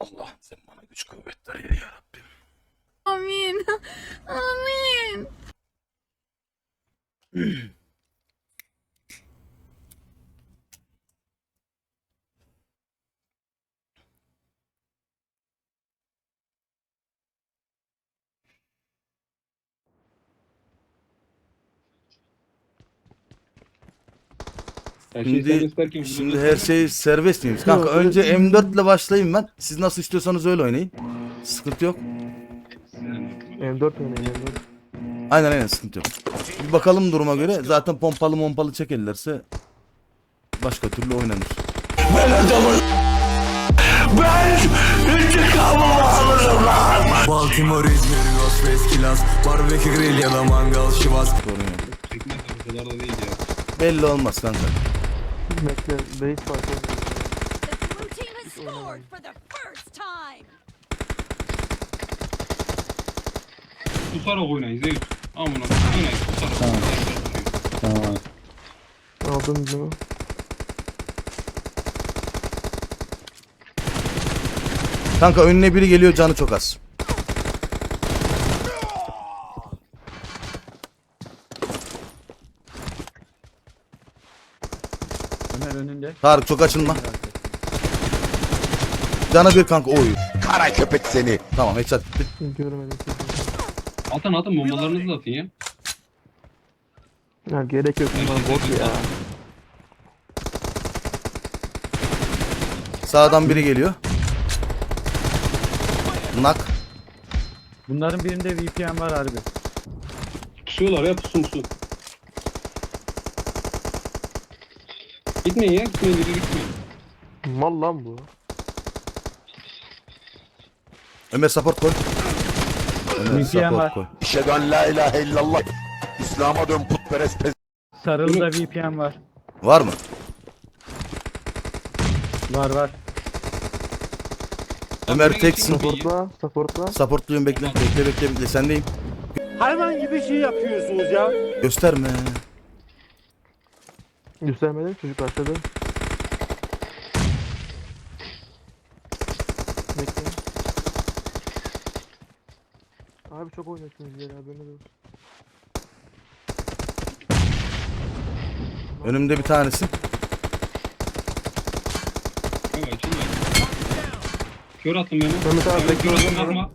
Allah sen bana güç kuvvet ver ya Rabbim. Amin. Amin. Her şey Şimdi, serbest derken şimdi her şey serbest miymiş? Kanka önce M4 ile başlayayım ben. Siz nasıl istiyorsanız öyle oynayın. Sıkıntı yok. M4 oynayın M4. Aynen aynen sıkıntı yok. Bir bakalım duruma göre. Zaten pompalı mompalı çekerlerse başka türlü oynanır. Baltimore, İzmir, Vegas, Kilas Barbekü grill ya da mangal şivas Sorun yok. çekmez o kadar da değil ya. Belli olmaz kanka. Bekle base var. The blue team has scored for the first time. Susarak oynayın Zeus. Amına oynayın susarak. Tamam. Aldım bunu. Kanka önüne biri geliyor canı çok az. Ömer önünde. Tarık çok açılma. Canı bir kanka oy. Kara köpek seni. Tamam headshot. Görmedim. Atın atın bombalarınızı da atın ya. Ya gerek yok bunlar bot ya. Sağdan biri geliyor. Nak. Bunların birinde VPN var harbi. Pusuyorlar ya pusun pusun. Gitmeyin ya gitmeyin biri gitmeyin. Mal lan bu. Ömer support koy. Ömer VPN support var. koy. Eşhedü en la ilahe illallah. İslam'a dön putperest pez. Sarılı'da VPN var. Var mı? Var var. Ömer teksin. Supportla, supportla. Supportluyum bekle. Bekle bekle bekle sendeyim. Hayvan gibi şey yapıyorsunuz ya. Gösterme. Göstermedim çocuk başladı. Bekle. Abi çok oynuyorsunuz ya haberiniz olsun. Önümde bir tanesi. Kanka açılmayın. Kör attım beni. Mehmet abi, kör bekle. attım bakma.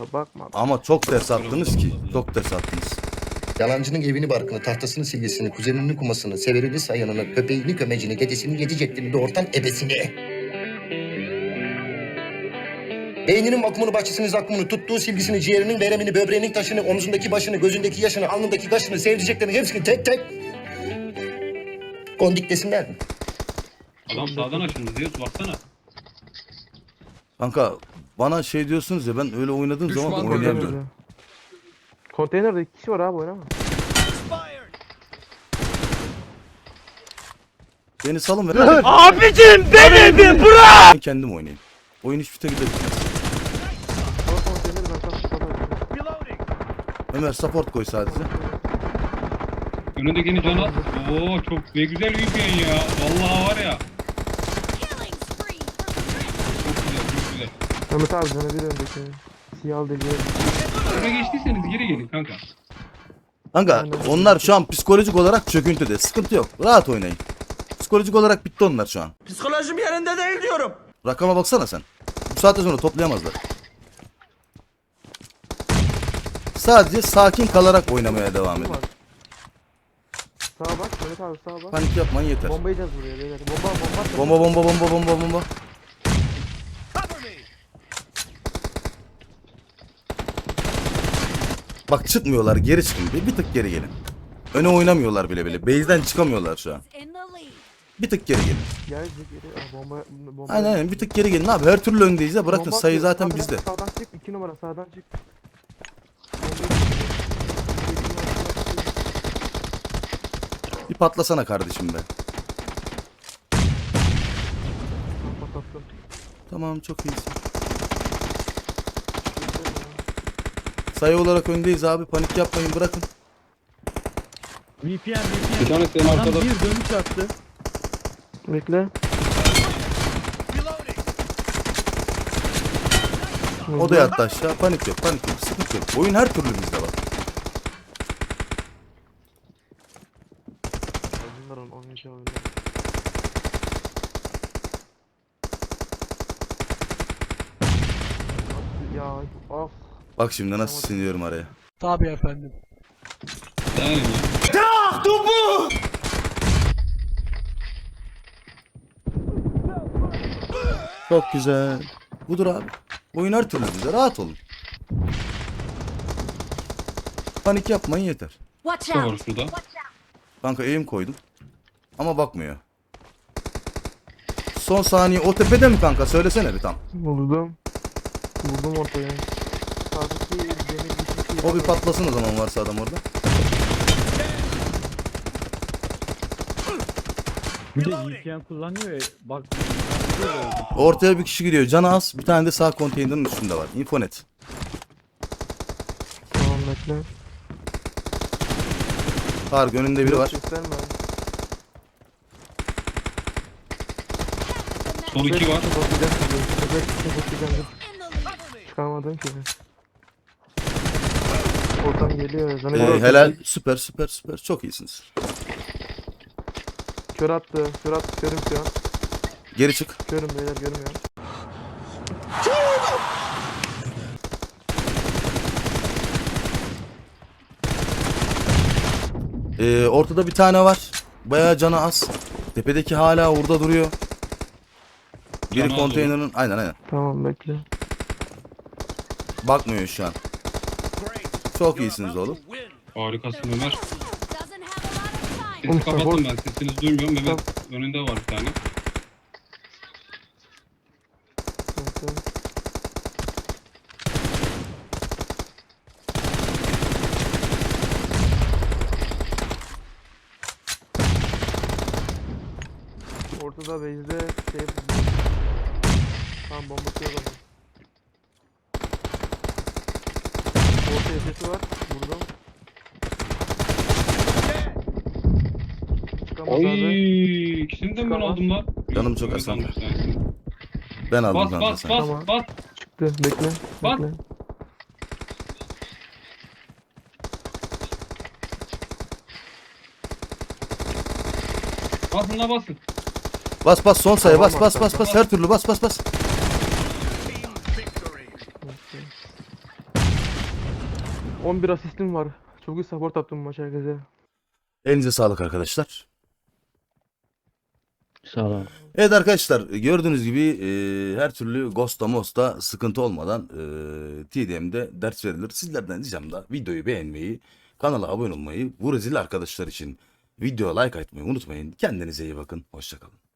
Abi bakma. Ama çok ters attınız ki. Çok ters attınız. Yalancının evini barkını, tahtasını silgisini, kuzeninin kumasını, severini sayanını, köpeğini kömecini, dedesini yedi ceddini, doğurtan ebesini. Beyninin vakumunu, bahçesini, zakkumunu, tuttuğu silgisini, ciğerinin, veremini, böbreğinin taşını, omzundaki başını, gözündeki yaşını, alnındaki kaşını, sevdiceklerini hepsini tek tek kondik desinler mi? Adam sağdan açıldı Zeus baksana. Kanka bana şey diyorsunuz ya ben öyle oynadığım zaman oynayamıyorum. Konteynerde iki kişi var abi oynama. Beni salın ver. Abicim beni bir bırak. Ben kendim oynayayım. Oyun. Ama konteyneri ben sana kapatıyorum. Ömer support koy sadece. Önündekini can at. Oo çok ne güzel VPN ya. Vallahi var ya. Killing spree for. Çok güzel çok güzel. Mehmet abi sana bir öndeki. Siyah deli. Buraya geçtiyseniz geri gelin kanka. Kanka onlar şu an psikolojik olarak çöküntüde. Sıkıntı yok. Rahat oynayın. Psikolojik olarak bitti onlar şu an. Psikolojim yerinde değil diyorum. Rakama baksana sen. Bu saatte sonra toplayamazlar. Sadece sakin kalarak oynamaya devam edin. Sağa bak Mehmet abi sağa bak. Panik yapmayın yeter. Bomba yiyeceğiz buraya beyler. Bomba bomba. Bomba bomba bomba bomba bomba. Bak çıkmıyorlar geri çıkın bir, bir tık geri gelin. Öne oynamıyorlar bile bile. Base'den çıkamıyorlar şu an. Bir tık geri gelin. Gel geri. Aa, Bomba bomba. Aynen aynen bir tık geri gelin abi. Her türlü öndeyiz ya. Bırakın Bomba sayı zaten Sağdan- bizde. Sağdan çık 2 numara sağdan çık. Bir patlasana kardeşim be. Patlattım. Tamam çok iyisin. Sayı olarak öndeyiz abi. Panik yapmayın bırakın. VPN VPN. Bir tanesi benim arkada. bir dönüş attı. Bekle. O da yattı aşağı. Panik yok panik yok. Sıkıntı yok. Oyun her türlü bizde bak. Bak şimdi nasıl siniyorum araya. Yani Çok güzel. Budur abi. Oyun her türlü bizde. Rahat olun. Panik yapmayın yeter. Watch çok var out! şurada. Kanka eğim koydum. Ama bakmıyor. Son saniye o tepede mi kanka? Söylesene bir tam. Vurdum. Vurdum ortaya. Sağdaki demir bir şey O bir patlasın o zaman varsa adam orada. Bir de VPN kullanıyor ya. Bak. Ortaya bir kişi giriyor. Canı az. Bir tane de sağ konteynerin üstünde var. Infonet. Tamam bekle. Tarık önünde biri var. Gösterme. Son iki var. Bakacağım bakacağım. Lead! Oradan geliyor. Zanı Ee, helal. Süper süper süper. Çok iyisiniz. Kör attı. Kör attı. Körüm şu an. Geri çık. Körüm beyler görmüyorum. Ee, ortada bir tane var. Bayağı canı az. Tepedeki hala orada duruyor. Biri Canı az konteynerin aynen aynen. Tamam bekle. Bakmıyor şu an. Çok iyisiniz oğlum. Harikasın Ömer. Time! Sesi Oğlum, kapattım ben. Sesinizi duymuyorum. Mehmet önünde var bir tane. Ortada base'de şey yapıyor. Tamam bombası yok. Sesi var. Vurdum. Çıkamaz abi. Oy, ikisini de ben Çıkamaz. aldım lan. Canım çok az sandı. almış bir tanesini. Ben aldım Bas kanka bas sen. bas Tamam. bas. Çıktı. Bekle. Bak. Bekle. Basın la basın. Bas bas son sayı bas Tamam, bas bas bas her türlü bas bas bas. 11 asistim var. Çok iyi support attım bu maç herkese. Elinize sağlık arkadaşlar. Sağ ol. abi. Evet arkadaşlar gördüğünüz gibi e, her türlü Ghost'a Most'a sıkıntı olmadan e, TDM'de ders verilir. Sizlerden ricam da videoyu beğenmeyi, kanala abone olmayı, bu rezil arkadaşlar için video like atmayı unutmayın. Kendinize iyi bakın. Hoşçakalın.